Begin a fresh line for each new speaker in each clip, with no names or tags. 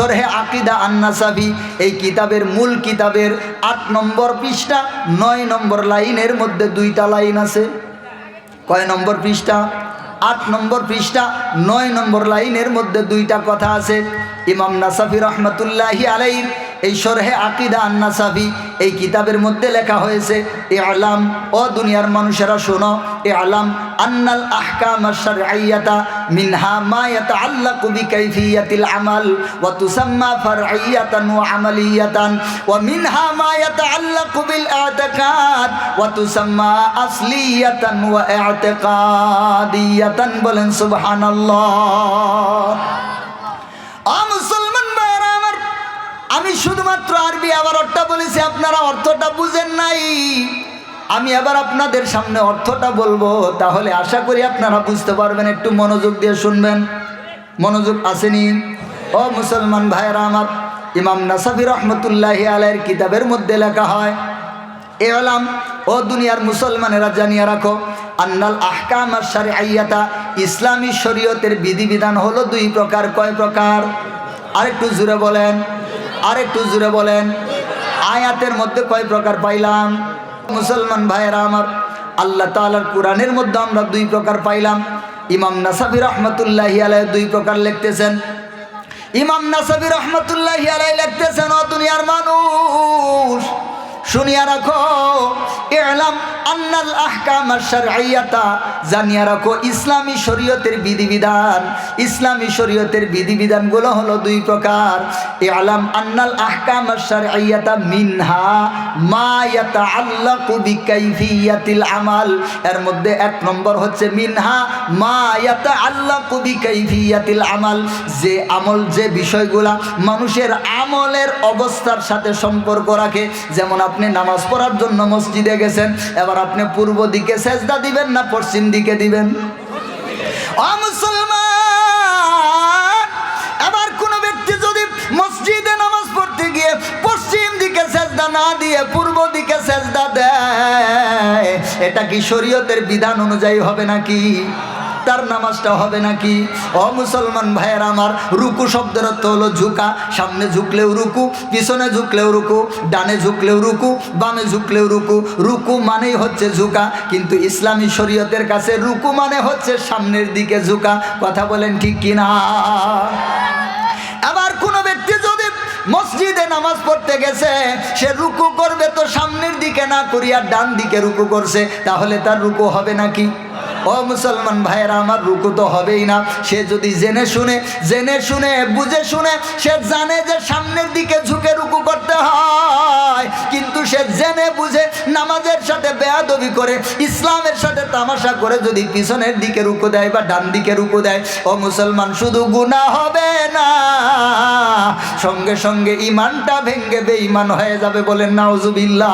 সরহে আকিদা আন্নাসাবি এই কিতাবের মূল কিতাবের আট নম্বর পৃষ্ঠা, নয় নম্বর লাইনের মধ্যে দুইটা লাইন আছে। কয় নম্বর পৃষ্ঠা? আট নম্বর পৃষ্ঠা, নয় নম্বর লাইনের মধ্যে দুইটা কথা আছে। ইমাম নাসাফি রহমতুল্লাহি আলাইর এই সরহে আকিদা আন্নাসাফি, এই কিতাবের মধ্যে লেখা হয়েছে এ আলাম ও দুনিয়ার মানুষেরা শোনো এ আলাম আন্নাল আহকাম আশ-শারঈয়াতা মিনহা মা ইয়াতাআল্লাকু বিকাইফিয়াতিল আমাল, ওয়া তুসাম্মা ফারঈয়াতান ওয়া আমালিয়াতান, ওয়া মিনহা মা ইয়াতাআল্লাকু বিল i'তিকাদ ওয়া তুসাম্মা আসলিয়াতান ওয়া i'তিকাদিয়াতান বলেন সুবহানাল্লাহ। আ মুসলমান ভাইরা আমার আমি শুধুমাত্র আরবি আবার অর্থটা বলেছি, আপনারা অর্থটা বুঝেন নাই। আমি আবার আপনাদের সামনে অর্থটা বলব, তাহলে আশা করি আপনারা বুঝতে পারবেন, একটু মনোযোগ দিয়ে শুনবেন। মনোযোগ আসেনি। ও মুসলমান ভাইরা আমার, ইমাম নাসাফি রহমতুল্লাহি আলাইয়ের কিতাবের মধ্যে লেখা হয়, এ হলাম, ও দুনিয়ার মুসলমানেরা জানিয়ে রাখো, আন্নাল আহকাম আর আইয়াতা ইসলামী শরীয়তের বিধিবিধান হলো দুই প্রকার। কয় প্রকার? আরেকটু জুড়ে বলেন। আরেকটু জুড়ে বলেন। আয়াতের মধ্যে কয় প্রকার পাইলাম? মুসলমান ভাইয়েরা আমার, আল্লাহ তালার কোরআনের মধ্যে আমরা দুই প্রকার পাইলাম। ইমাম নাসাবি রহমতুল্লাহ আলাই দুই প্রকার লিখতেছেন। ইমাম নাসাবি রহমতুল্লাহ আলাই লিখতেছেন, ও দুনিয়ার মানুষ, শুনিয়া রাখো এলাম আন্নাল আহকাম শারঈয়াতা, জানিয়া রাখো, ইসলামী শরীয়তের বিধিবিধান, ইসলামী শরীয়তের বিধিবিধানগুলো হলো দুই প্রকার। এলাম আন্নাল মিনহা মা ইয়াতাআল্লাকু বিকাইফিয়াতিল আমাল। এর মধ্যে এক নম্বর হচ্ছে মিনহা মা ইয়াতাআল্লাকু বিকাইফিয়াতিল আমাল। যে আমল, যে বিষয়গুলা মানুষের আমলের অবস্থার সাথে সম্পর্ক রাখে। যেমন আপনি নামাজ পড়ার জন্য মসজিদে গেছেন এবার আপনি পূর্ব দিকে সেজদা দিবেন না পশ্চিম দিকে দিবেন? আবার এবার কোনো ব্যক্তি যদি মসজিদে নামাজ পড়তে গিয়ে পশ্চিম দিকে সেজদা না দিয়ে পূর্ব দিকে সেজদা দেয়, এটা কি শরীয়তের বিধান অনুযায়ী হবে নাকি? তার নামাজটা হবে নাকি? অ মুসলমান ভাইয়ের আমার, রুকু শব্দের অর্থ হলো ঝুঁকা। সামনে ঝুঁকলেও রুকু, পিছনে ঝুঁকলেও রুকু, ডানে ঝুঁকলেও রুকু, বামে ঝুঁকলেও রুকু। রুকু মানেই হচ্ছে ঝুঁকা, কিন্তু ইসলামী শরীয়তের কাছে রুকু মানে হচ্ছে সামনের দিকে ঝুঁকা। কথা বলেন ঠিক কিনা? আবার কোনো ব্যক্তি যদি মসজিদে নামাজ পড়তে গেছে, সে রুকু করবে তো সামনের দিকে না করিয়া ডান দিকে রুকু করছে, তাহলে তার রুকু হবে নাকি? ও মুসলমান ভাইয়েরা, আমার রুকু তো হবেই না। সে যদি জেনে শুনে জেনে শুনে, বুঝে শুনে, সে জানে যে সামনের দিকে ঝুঁকে রুকু করতে হয়। কিন্তু সে জেনে বুঝে নামাজের সাথে বেয়াদবি করে, ইসলামের সাথে তামাশা করে যদি পিছনের দিকে রুকু দেয় বা ডান দিকে রুকু দেয়, ও মুসলমান, শুধু গুণা হবে না। সঙ্গে সঙ্গে ইমানটা ভেঙ্গে বেঈমান হয়ে যাবে বলেন নাউজুবিল্লাহ।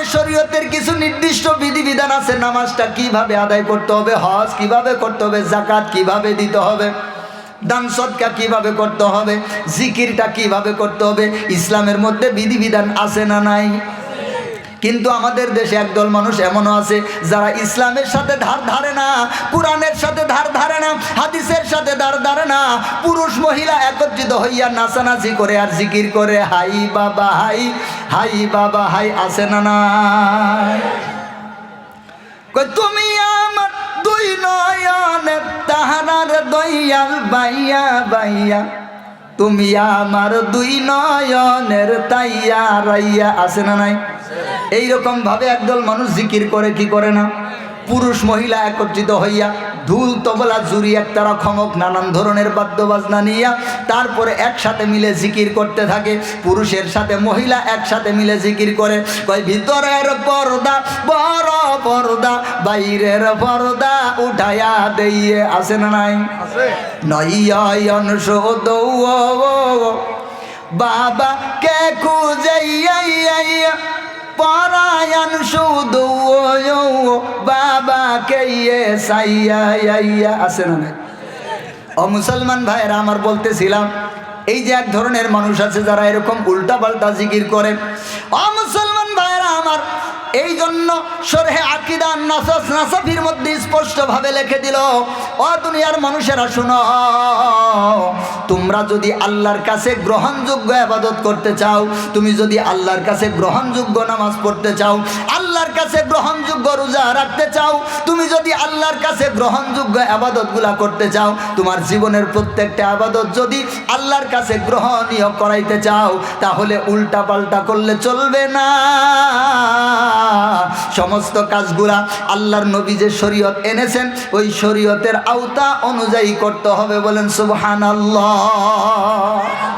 ভাবে শরীয়তের কিছু নির্দিষ্ট বিধিবিধান আছে, নামাজটা কীভাবে আদায় করতে হবে, হজ কীভাবে করতে হবে জাকাত কীভাবে দিতে হবে, দান সদকা কীভাবে করতে হবে, জিকিরটা কীভাবে করতে হবে, ইসলামের মধ্যে বিধিবিধান আছে না নাই? কিন্তু আমাদের দেশে একদল মানুষ এমনও আছে, যারা ইসলামের সাথে ধার ধারে না, কোরআনের সাথে ধার ধারে না, হাদিসের সাথে ধার ধারে না, পুরুষ মহিলা একত্রিত হইয়া নাচানাচি করে আর জিকির করে, হাই বাবা, হাই। হাই বাবা, হাই আছে না না তুমি আমার দুই নয়নের তাহার দয়াল বাইয়া বাইয়া তুমি আমার দুই নয়নের তাইয়া, রাইয়া, আছে না নাই? এইরকম ভাবে একদল মানুষ জিকির করে কি করে না? পুরুষ মহিলা একত্রিত হইয়া ঢুল তবলা জুরি একতারা খমক নানান ধরনের বাদ্যবাজনা নিয়া তারপরে একসাথে মিলে জিকির করতে থাকে। পুরুষের সাথে মহিলা একসাথে মিলে জিকির করে। কয় ভিতরের পর্দা বড় পর্দা বাইরের পর্দা উঠায়া দিয়ে আসে না নাই? নয়ন শোদ বাবা কে খুঁজাইয়া পরায়ণ শুধু বাবা কে সাইয়া আছে না? ও মুসলমান ভাইয়েরা, আমার বলতেছিলাম, এই যে এক ধরনের মানুষ আছে যারা এরকম উল্টা পাল্টা জিকির করে অ মুসলমান এই জন্য সরহে আকিদা নাসাস নাসাফির মধ্যে স্পষ্টভাবে লিখে দিল, ও দুনিয়ার মানুষেরা, শুনো, তোমরা যদি আল্লাহর কাছে গ্রহণযোগ্য আবাদত করতে চাও, তুমি যদি আল্লাহর কাছে গ্রহণযোগ্য নামাজ পড়তে চাও, আল্লাহর কাছে গ্রহণযোগ্য রোজা রাখতে চাও, তুমি যদি আল্লাহর কাছে গ্রহণযোগ্য আবাদতগুলা করতে চাও, তোমার জীবনের প্রত্যেকটা আবাদত যদি আল্লাহর কাছে গ্রহণীয় করাইতে চাও, তাহলে উল্টা পাল্টা করলে চলবে না। সমস্ত কাজগুলা আল্লাহর নবী যে শরীয়ত এনেছেন, ওই শরীয়তের আওতা অনুযায়ী করতে হবে বলেন, সুবহানাল্লাহ।